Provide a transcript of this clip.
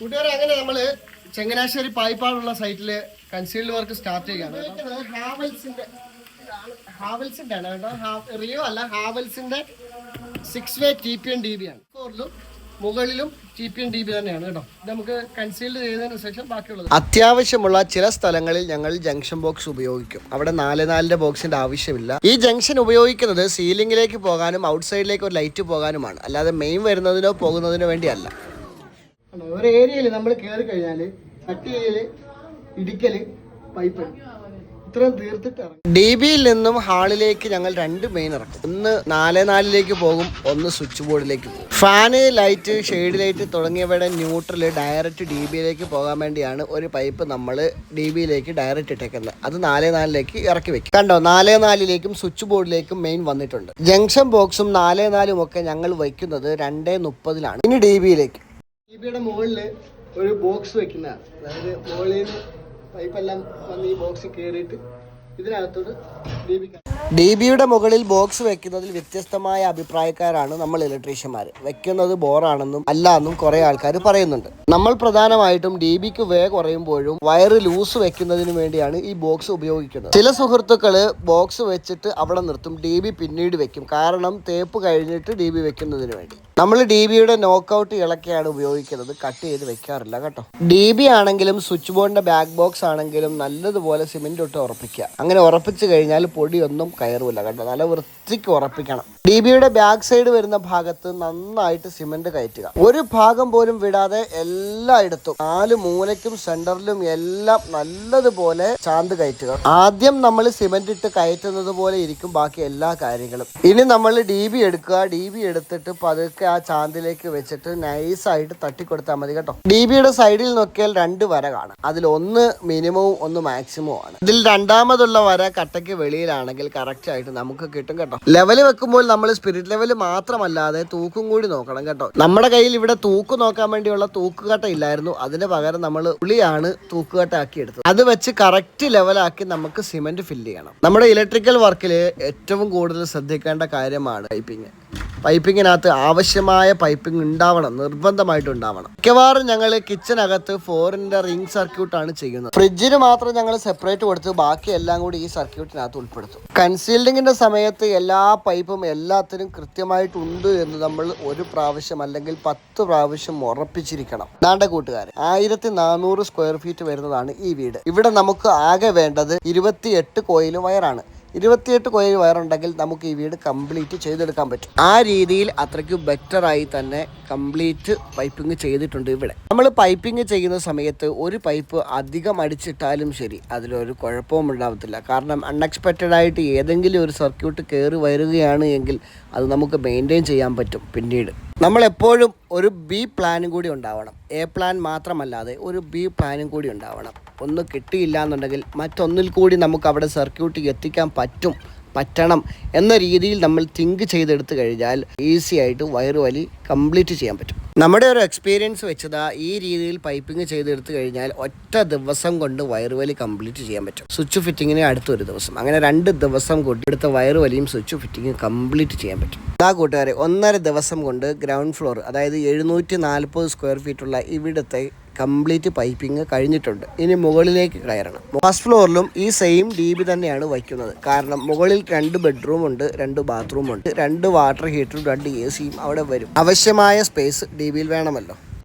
കൂട്ടുകാരെ അങ്ങനെ നമ്മൾ ചങ്ങനാശ്ശേരി പായിപ്പാടുള്ള സൈറ്റിൽ കൺസീൽഡ് വർക്ക് സ്റ്റാർട്ട് ചെയ്യാണ്. ഹാവൽസിന്റെ ഹാവൽസിന്റെ ആണ് കേട്ടോ. റിയോ അല്ല ഹാവൽസിന്റെ six way T P N D B ആണ്. മുകളിലും T P N D B തന്നെയാണ് കേട്ടോ. നമുക്ക് കൺസീൽഡ് ചെയ്തതിന് ശേഷം ബാക്കിയുള്ളത്. അത്യാവശ്യമുള്ള ചില സ്ഥലങ്ങളിൽ ഞങ്ങൾ ജംഗ്ഷൻ ബോക്സ് ഉപയോഗിക്കും. അവിടെ നാല് നാലിന്റെ ബോക്സിന്റെ ആവശ്യമില്ല. ഈ ജംഗ്ഷൻ ഉപയോഗിക്കുന്നത് സീലിംഗിലേക്ക് പോകാനും ഔട്ട്സൈഡിലേക്ക് ഒരു ലൈറ്റ് പോകാനുമാണ്. അല്ലാതെ മെയിൻ വരുന്നതിനോ പോകുന്നതിനോ വേണ്ടിയല്ല. ഒരു ഏരിയയിൽ നമ്മൾ കയറി കഴിഞ്ഞാൽ കട്ടിയിൽ ഇടിക്കൽ പൈപ്പ്. ഡിബിയിൽ നിന്നും ഹാളിലേക്ക് ഞങ്ങൾ രണ്ട് മെയിൻ ഇറക്കും. ഒന്ന് നാല് നാലിലേക്ക് പോകും ഒന്ന് സ്വിച്ച് ബോർഡിലേക്ക് പോകും. ഫാന് ലൈറ്റ് ഷെയ്ഡ് ലൈറ്റ് തുടങ്ങിയവയുടെ ന്യൂട്രൽ ഡയറക്റ്റ് ഡി ബിയിലേക്ക് പോകാൻ വേണ്ടിയാണ് ഒരു പൈപ്പ് നമ്മൾ ഡി ബിയിലേക്ക് ഡയറക്റ്റ് ഇട്ടേക്കുന്നത്. അത് നാല് നാലിലേക്ക് ഇറക്കി വെക്കും. കണ്ടോ നാല് നാലിലേക്കും സ്വിച്ച് ബോർഡിലേക്കും മെയിൻ വന്നിട്ടുണ്ട്. ജംഗ്ഷൻ ബോക്സും നാല് നാലും ഒക്കെ ഞങ്ങൾ വയ്ക്കുന്നത് രണ്ടേ മുപ്പതിലാണ്. ഇനി ഡി ബിയിലേക്ക് ഡി ബിയുടെ മുകളിൽ ഒരു ബോക്സ് വെക്കുന്നതാണ് അതായത് മുകളിൽ നിന്ന് പൈപ്പെല്ലാം വന്ന് ഈ ബോക്സ് കയറിയിട്ട് ഇതിനകത്തോട്ട് ഡി ഡിബിയുടെ ഡി ബിയുടെ മുകളിൽ ബോക്സ് വെക്കുന്നതിൽ വ്യത്യസ്തമായ അഭിപ്രായക്കാരാണ് നമ്മൾ ഇലക്ട്രീഷ്യന്മാർ വെക്കുന്നത് ബോറാണെന്നും അല്ല എന്നും കുറെ ആൾക്കാർ പറയുന്നുണ്ട്. നമ്മൾ പ്രധാനമായിട്ടും ഡി ബിക്ക് വേ കുറയുമ്പോഴും വയറ് ലൂസ് വെക്കുന്നതിന് വേണ്ടിയാണ് ഈ ബോക്സ് ഉപയോഗിക്കുന്നത്. ചില സുഹൃത്തുക്കൾ ബോക്സ് വെച്ചിട്ട് അവിടെ നിർത്തും ഡി പിന്നീട് വെക്കും. കാരണം തേപ്പ് കഴിഞ്ഞിട്ട് ഡി വെക്കുന്നതിന് വേണ്ടി. നമ്മൾ ഡി ബിയുടെ നോക്കൗട്ട് ഇളക്കിയാണ് ഉപയോഗിക്കുന്നത്. കട്ട് ചെയ്ത് വെക്കാറില്ല കേട്ടോ. ഡി ബി ആണെങ്കിലും സ്വിച്ച് ബോർഡിന്റെ ബാക്ക് ബോക്സ് ആണെങ്കിലും നല്ലതുപോലെ സിമെന്റ് ഇട്ട് ഉറപ്പിക്കുക. അങ്ങനെ ഉറപ്പിച്ചു കഴിഞ്ഞാൽ പൊടിയൊന്നും കയറൂല കേട്ടോ. നല്ല വൃത്തിക്ക് ഉറപ്പിക്കണം. ഡി ബിയുടെ ബാക്ക് സൈഡ് വരുന്ന ഭാഗത്ത് നന്നായിട്ട് സിമെന്റ് കയറ്റുക. ഒരു ഭാഗം പോലും വിടാതെ എല്ലായിടത്തും നാല് മൂലയ്ക്കും സെന്ററിലും എല്ലാം നല്ലതുപോലെ ചാന്ത് കയറ്റുക. ആദ്യം നമ്മൾ സിമെന്റ് ഇട്ട് കയറ്റുന്നത് പോലെ ഇരിക്കും ബാക്കി എല്ലാ കാര്യങ്ങളും. ഇനി നമ്മൾ ഡി ബി എടുക്കുക. ഡി ബി എടുത്തിട്ട് പതുക്കെ ആ ചാന്തിലേക്ക് വെച്ചിട്ട് നൈസായിട്ട് തട്ടിക്കൊടുത്താൽ മതി കേട്ടോ. ഡി ബിയുടെ സൈഡിൽ നോക്കിയാൽ രണ്ട് വര കാണാം. അതിൽ ഒന്ന് മിനിമവും ഒന്ന് മാക്സിമവും ആണ്. ഇതിൽ രണ്ടാമതുള്ള വര കട്ടയ്ക്ക് വെളിയിലാണെങ്കിൽ കറക്റ്റ് ആയിട്ട് നമുക്ക് കിട്ടും കേട്ടോ. ലെവൽ വെക്കുമ്പോൾ നമ്മൾ സ്പിരിറ്റ് ലെവൽ മാത്രമല്ലാതെ തൂക്കും കൂടി നോക്കണം കേട്ടോ. നമ്മുടെ കയ്യിൽ ഇവിടെ തൂക്ക് നോക്കാൻ വേണ്ടിയുള്ള തൂക്കുകട്ട ഇല്ലായിരുന്നു. അതിന് പകരം നമ്മൾ ഉളിയാണ് തൂക്കുകട്ട ആക്കി എടുത്തത് അത് വെച്ച് കറക്റ്റ് ലെവലാക്കി നമുക്ക് സിമെന്റ് ഫില്ല് ചെയ്യണം. നമ്മുടെ ഇലക്ട്രിക്കൽ വർക്കിൽ ഏറ്റവും കൂടുതൽ ശ്രദ്ധിക്കേണ്ട കാര്യമാണ് പൈപ്പിംഗ് പൈപ്പിങ്ങിനകത്ത് ആവശ്യമായ പൈപ്പിംഗ് ഉണ്ടാവണം നിർബന്ധമായിട്ട് ഉണ്ടാവണം മിക്കവാറും ഞങ്ങൾ കിച്ചനകത്ത് ഫോറിന്റെ റിംഗ് സർക്യൂട്ടാണ് ചെയ്യുന്നത്. ഫ്രിഡ്ജിന് മാത്രം ഞങ്ങൾ സെപ്പറേറ്റ് കൊടുത്ത് ബാക്കി എല്ലാം കൂടി ഈ സർക്യൂട്ടിനകത്ത് ഉൾപ്പെടുത്തും. കൺസീൽഡിങ്ങിന്റെ സമയത്ത് എല്ലാ പൈപ്പും എല്ലാത്തിനും കൃത്യമായിട്ടുണ്ട് എന്ന് നമ്മൾ ഒരു പ്രാവശ്യം അല്ലെങ്കിൽ പത്ത് പ്രാവശ്യം ഉറപ്പിച്ചിരിക്കണം. നാണ്ട കൂട്ടുകാരൻ ആയിരത്തി നാനൂറ് സ്ക്വയർ ഫീറ്റ് വരുന്നതാണ് ഈ വീട്. ഇവിടെ നമുക്ക് ആകെ വേണ്ടത് ഇരുപത്തിയെട്ട് കോയിൽ വയറാണ് ഇരുപത്തിയെട്ട് കോയിൽ വയറുണ്ടെങ്കിൽ നമുക്ക് ഈ വീട് കംപ്ലീറ്റ് ചെയ്തെടുക്കാൻ പറ്റും. ആ രീതിയിൽ അത്രയ്ക്ക് ബെറ്റർ ആയി തന്നെ കംപ്ലീറ്റ് പൈപ്പിംഗ് ചെയ്തിട്ടുണ്ട് ഇവിടെ. നമ്മൾ പൈപ്പിംഗ് ചെയ്യുന്ന സമയത്ത് ഒരു പൈപ്പ് അധികം അടിച്ചിട്ടാലും ശരി അതിലൊരു കുഴപ്പവും ഉണ്ടാവത്തില്ല. കാരണം അൺഎക്സ്പെക്റ്റഡ് ആയിട്ട് ഏതെങ്കിലും ഒരു സർക്യൂട്ട് കയറി വരികയാണ് എങ്കിൽ അത് നമുക്ക് മെയിന്റെയിൻ ചെയ്യാൻ പറ്റും പിന്നീട്. നമ്മൾ എപ്പോഴും ഒരു ബി പ്ലാനും കൂടി ഉണ്ടാവണം. എ പ്ലാൻ മാത്രമല്ലാതെ ഒരു ബി പ്ലാനും കൂടി ഉണ്ടാവണം. ഒന്ന് കിട്ടിയില്ല എന്നുണ്ടെങ്കിൽ മറ്റൊന്നിൽ കൂടി നമുക്ക് അവിടെ സർക്യൂട്ട് എത്തിക്കാൻ പറ്റും പറ്റണം എന്ന രീതിയിൽ നമ്മൾ തിങ്ക് ചെയ്തെടുത്തു കഴിഞ്ഞാൽ ഈസി ആയിട്ട് വയറ് വലി കംപ്ലീറ്റ് ചെയ്യാൻ പറ്റും. നമ്മുടെ ഒരു എക്സ്പീരിയൻസ് വെച്ചതാ ഈ രീതിയിൽ പൈപ്പിംഗ് ചെയ്തെടുത്തു കഴിഞ്ഞാൽ ഒറ്റ ദിവസം കൊണ്ട് വയറുവലി കംപ്ലീറ്റ് ചെയ്യാൻ പറ്റും. സ്വിച്ച് ഫിറ്റിങ്ങിന് അടുത്തൊരു ദിവസം. അങ്ങനെ രണ്ട് ദിവസം കൊണ്ട് എടുത്ത വയറുവലിയും സ്വിച്ച് ഫിറ്റിങ്ങും കംപ്ലീറ്റ് ചെയ്യാൻ പറ്റും. ആ കൂട്ടുകാരെ ഒന്നര ദിവസം കൊണ്ട് ഗ്രൗണ്ട് ഫ്ലോർ അതായത് എഴുന്നൂറ്റി നാൽപ്പത് സ്ക്വയർ ഫീറ്റുള്ള ഇവിടുത്തെ കംപ്ലീറ്റ് പൈപ്പിംഗ് കഴിഞ്ഞിട്ടുണ്ട്. ഇനി മുകളിലേക്ക് കയറണം. ഫസ്റ്റ് ഫ്ലോറിലും ഈ സെയിം ഡി ബി തന്നെയാണ് വയ്ക്കുന്നത്. കാരണം മുകളിൽ രണ്ട് ബെഡ്റൂം ഉണ്ട് രണ്ട് ബാത്റൂം ഉണ്ട്. രണ്ട് വാട്ടർ ഹീറ്ററും രണ്ട് എ അവിടെ വരും. ആവശ്യമായ സ്പേസ് ഡി ബിയിൽ വേണമല്ലോ.